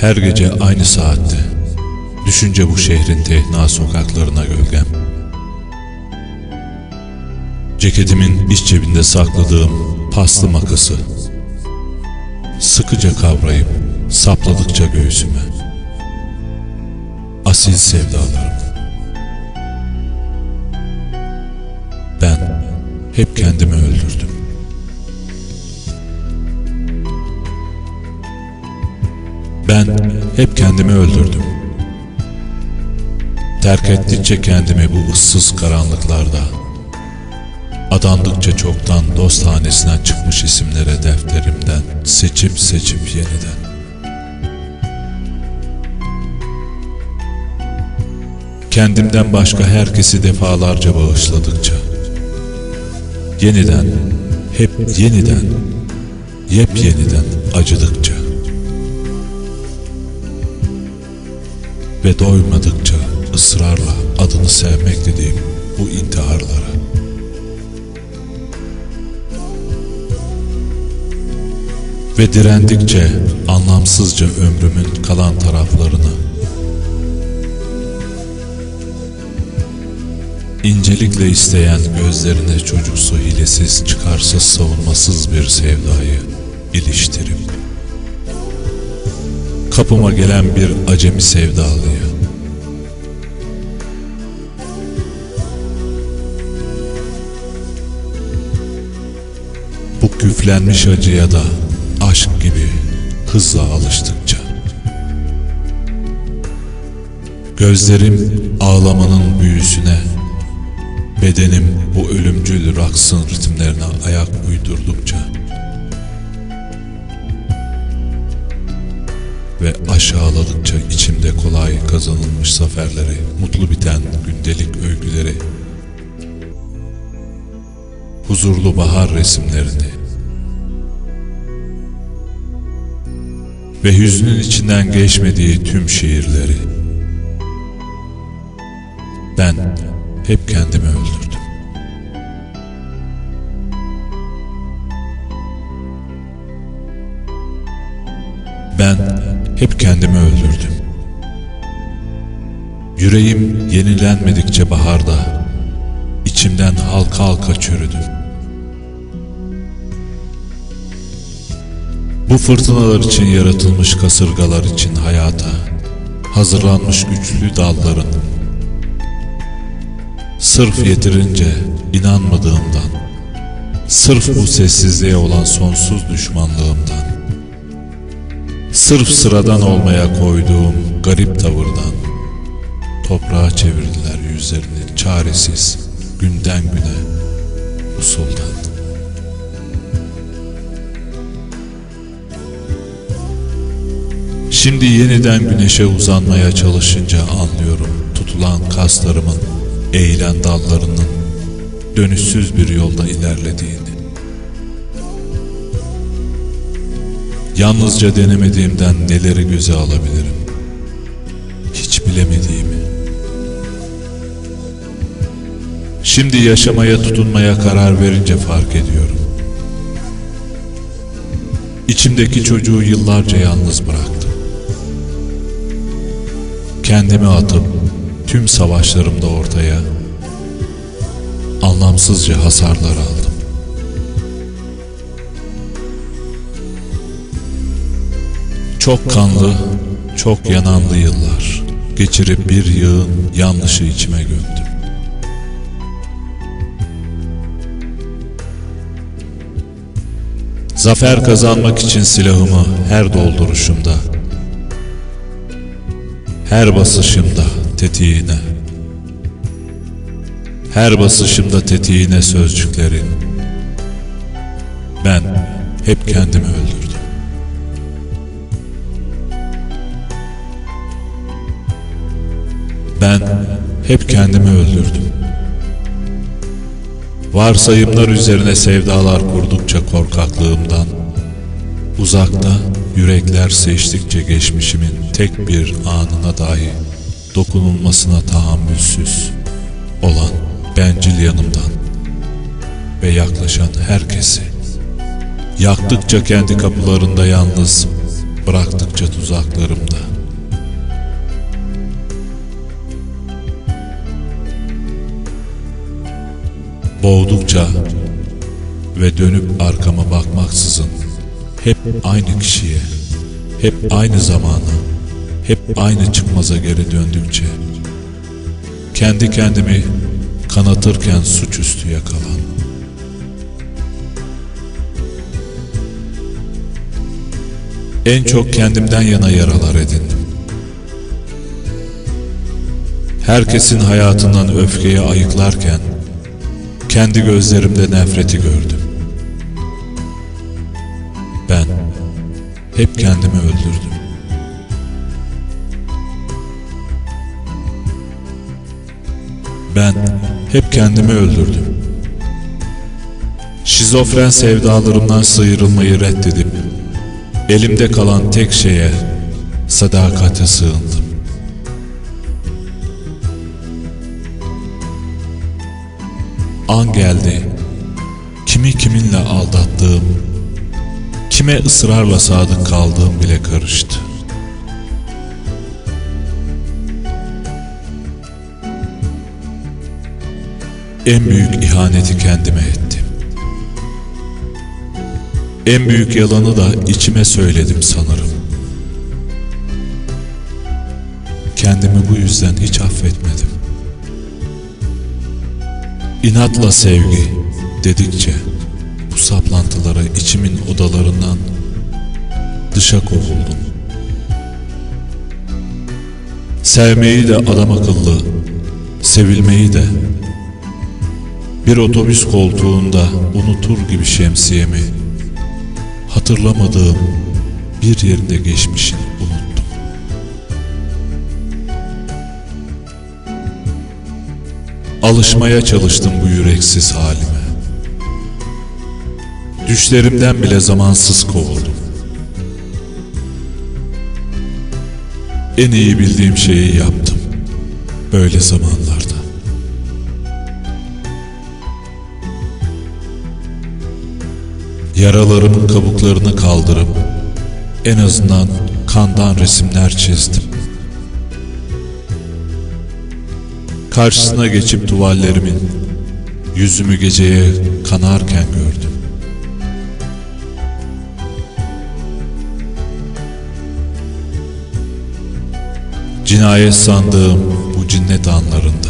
Her gece aynı saatte. Düşünce bu şehrin tehna sokaklarına gölgem. Ceketimin iç cebinde sakladığım paslı makası. Sıkıca kavrayıp sapladıkça göğsüme. Asil sevdalarım. Ben hep kendimi öldürdüm. Ben hep kendimi öldürdüm. Terk ettikçe kendimi bu ıssız karanlıklarda, adandıkça çoktan dost hanesinden çıkmış isimlere defterimden seçip seçip yeniden. Kendimden başka herkesi defalarca bağışladıkça, yeniden, hep yeniden, yepyeniden acıdıkça ve doymadıkça ısrarla adını sevmek dediğim bu intiharlara. Ve direndikçe anlamsızca ömrümün kalan taraflarını İncelikle isteyen gözlerine çocuksu hilesiz çıkarsız savunmasız bir sevdayı iliştirip Kapıma gelen bir acemi sevdalıya Bu küflenmiş acıya da aşk gibi hızla alıştıkça. Gözlerim ağlamanın büyüsüne Bedenim bu ölümcül raksın ritimlerine ayak uydurdukça Ve aşağıladıkça içimde kolay kazanılmış zaferleri, mutlu biten gündelik öyküleri Huzurlu bahar resimlerini Ve hüznün içinden geçmediği tüm şiirleri Ben hep kendimi öldürdüm. Hep kendimi öldürdüm. Yüreğim yenilenmedikçe baharda içimden halka halka çürüdüm. Bu fırtınalar için yaratılmış kasırgalar için hayata hazırlanmış güçlü dalların Sırf yetirince inanmadığımdan, sırf bu sessizliğe olan sonsuz düşmanlığımdan, sırf sıradan olmaya koyduğum garip tavırdan, toprağa çevirdiler yüzlerini çaresiz, günden güne, usuldan. Şimdi yeniden güneşe uzanmaya çalışınca anlıyorum tutulan kaslarımın eğilen dallarının dönüşsüz bir yolda ilerlediğini. Yalnızca denemediğimden neleri göze alabilirim? Hiç bilemediğimi. Şimdi yaşamaya tutunmaya karar verince fark ediyorum. İçimdeki çocuğu yıllarca yalnız bıraktım. Kendimi atıp tüm savaşlarımda ortaya anlamsızca hasarlar aldım. Çok kanlı, çok yananlı yıllar geçirip bir yığın yanlışı içime gömdüm. Zafer kazanmak için silahımı her dolduruşumda, her basışımda tetiğine, her basışımda tetiğine sözcüklerin, ben hep kendimi öldürdüm. Ben hep kendimi öldürdüm. Varsayımlar üzerine sevdalar kurdukça korkaklığımdan, uzakta yürekler seçtikçe geçmişimin tek bir anına dahi dokunulmasına tahammülsüz olan bencil yanımdan ve yaklaşan herkesi Yaktıkça kendi kapılarında yalnız, bıraktıkça tuzaklarımda. Boğdukça ve dönüp arkama bakmaksızın hep aynı kişiye, hep aynı zamana, hep aynı çıkmaza geri döndükçe kendi kendimi kanatırken suçüstü yakalan En çok kendimden yana yaralar edindim. Herkesin hayatından öfkeyi ayıklarken kendi gözlerimde nefreti gördüm. Ben hep kendimi öldürdüm. Ben hep kendimi öldürdüm. Şizofren sevdalarımdan sıyrılmayı reddedip elimde kalan tek şeye sadakate sığındım. An geldi. Kimi kiminle aldattığım, kime ısrarla sadık kaldığım bile karıştı. En büyük ihaneti kendime ettim. En büyük yalanı da içime söyledim sanırım. Kendimi bu yüzden hiç affetmedim. İnatla sevgi dedikçe bu saplantılara içimin odalarından dışa kovuldum. Sevmeyi de adam akıllı, sevilmeyi de bir otobüs koltuğunda unutur gibi şemsiyemi hatırlamadığım bir yerinde geçmişin Alışmaya çalıştım bu yüreksiz halime. Düşlerimden bile zamansız kovuldum. En iyi bildiğim şeyi yaptım. Böyle zamanlarda. Yaralarımın kabuklarını kaldırıp en azından kandan resimler çizdim. Karşısına geçip tuvallerimin yüzümü geceye kanarken gördüm. Cinayet sandığım bu cinnet anlarında